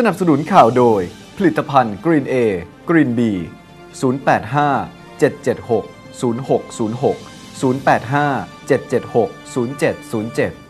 สนับสนุนข่าวโดย ผลิตภัณฑ์ Green A Green B 085 776 0606 085 776 0707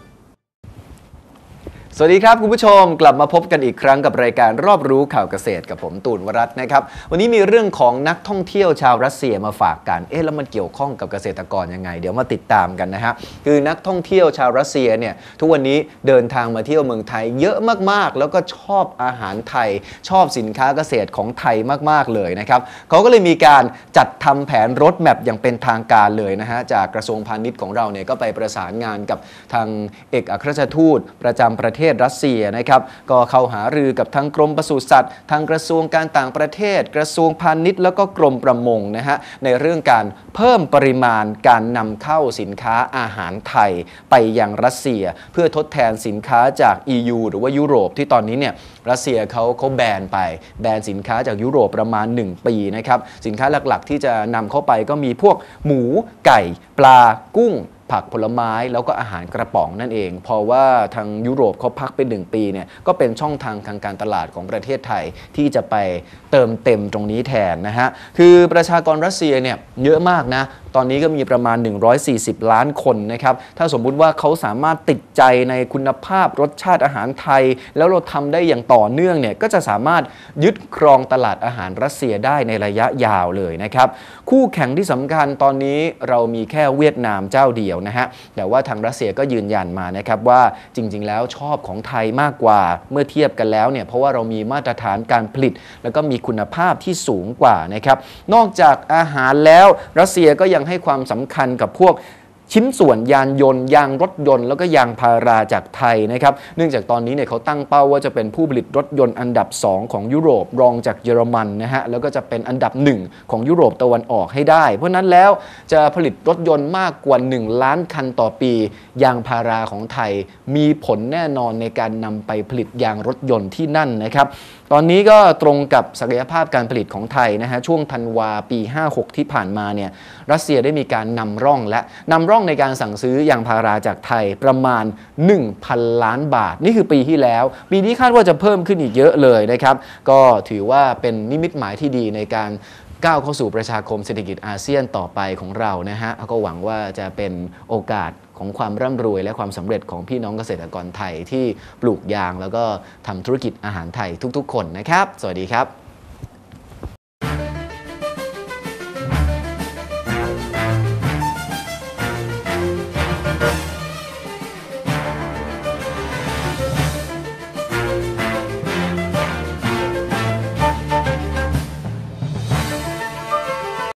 สวัสดีครับ คุณผู้ชมกลับมาพบกันอีกครั้งกับรายการรอบรู้ข่าวเกษตรกับผมตูนวรัตน์นะครับ วันนี้มีเรื่องของนักท่องเที่ยวชาวรัสเซียมาฝากกันเอ๊ะแล้วมันเกี่ยวข้องกับเกษตรกรยังไง เดี๋ยวมาติดตามกันนะฮะคือนักท่องเที่ยวชาวรัสเซียเนี่ยทุกวันนี้เดินทางมาเที่ยวเมืองไทยเยอะมากๆ แล้วก็ชอบอาหารไทย ชอบสินค้าเกษตรของไทยมากๆเลยนะครับเขาก็เลยมีการจัดทำแผนรถแมพอย่างเป็นทางการเลยนะฮะจากกระทรวงพาณิชย์ของเราเนี่ยก็ไปประสานงานกับทางเอกอัครราชทูตประจำประเทศรัสเซียนะครับก็เข้าหารือกับทั้งกรมปศุสัตว์ทางกระทรวงการต่างประเทศ กระทรวงพาณิชย์ แล้วก็กรมประมงนะฮะในเรื่องการเพิ่มปริมาณการนำเข้าสินค้าอาหารไทย ไปยังรัสเซีย เพื่อทดแทนสินค้าจาก EU หรือว่ายุโรปที่ตอนนี้เนี่ยรัสเซียเขาเขาแบนไปแบนสินค้าจากยุโรปประมาณ 1 ปีนะครับสินค้าหลักๆ ที่จะนำเข้าไปก็มีพวกหมูไก่ ปลากุ้ง ผักผลไม้แล้วก็อาหารกระป๋องนั่นเอง เพราะว่าทางยุโรปเขาพักไปหนึ่งปีเนี่ยก็เป็นช่องทางทางการตลาดของประเทศไทยที่จะไปเติมเต็มตรงนี้แทนนะฮะคือประชากรรัสเซียเนี่ยเยอะมากนะ ตอนนี้ก็มีประมาณ 140 ล้านคนนะครับ ถ้าสมมุติว่าเขาสามารถติดใจในคุณภาพรสชาติอาหารไทย แล้วเราทำได้อย่างต่อเนื่องเนี่ยก็จะสามารถยึดครองตลาดอาหารรัสเซียได้ในระยะยาวเลยนะครับ คู่แข่งที่สำคัญตอนนี้เรามีแค่เวียดนามเจ้าเดียวนะฮะแต่ว่าทางรัสเซียก็ยืนยันมานะครับว่าจริง ๆ แล้วชอบของไทยมากกว่าเมื่อเทียบกันแล้วเนี่ยเพราะว่าเรามีมาตรฐานการผลิต แล้วก็มีคุณภาพที่สูงกว่านะครับนอกจากอาหารแล้วรัสเซียก็ยังให้ความสำคัญกับพวก ชิ้นส่วนยานยนต์ ยางรถยนต์ แล้วก็ยางพาราจากไทยนะครับ เนื่องจากตอนนี้เนี่ยเขาตั้งเป้าว่าจะเป็นผู้ผลิตรถยนต์อันดับ 2 ของยุโรปรองจากเยอรมันนะฮะ แล้วก็จะเป็นอันดับ 1 ของยุโรปตะวันออกให้ได้ เพราะนั้นแล้วจะผลิตรถยนต์มากกว่า 1 ล้านคันต่อปี ยางพาราของไทย มีผลแน่นอนในการนำไปผลิตยางรถยนต์ที่นั่นนะครับตอนนี้ก็ตรงกับศักยภาพการผลิตของไทยนะฮะช่วงธันวาปี 56 ที่ผ่านมาเนี่ยรัสเซียได้มีการนำร่องและนำร่ององในการสั่งซื้อยางพาราจากไทยประมาณ 1,000 ล้านบาท นี่คือปีที่แล้ว ปีนี้คาดว่าจะเพิ่มขึ้นอีกเยอะเลยนะครับ ก็ถือว่าเป็นนิมิตหมายที่ดีในการก้าวเข้าสู่ประชาคมเศรษฐกิจอาเซียนต่อไปของเรานะฮะก็หวังว่าจะเป็นโอกาสของความร่ำรวยและความสำเร็จของพี่น้องเกษตรกรไทยที่ปลูกยางแล้วก็ทำธุรกิจอาหารไทยทุกๆ คนนะครับ สวัสดีครับ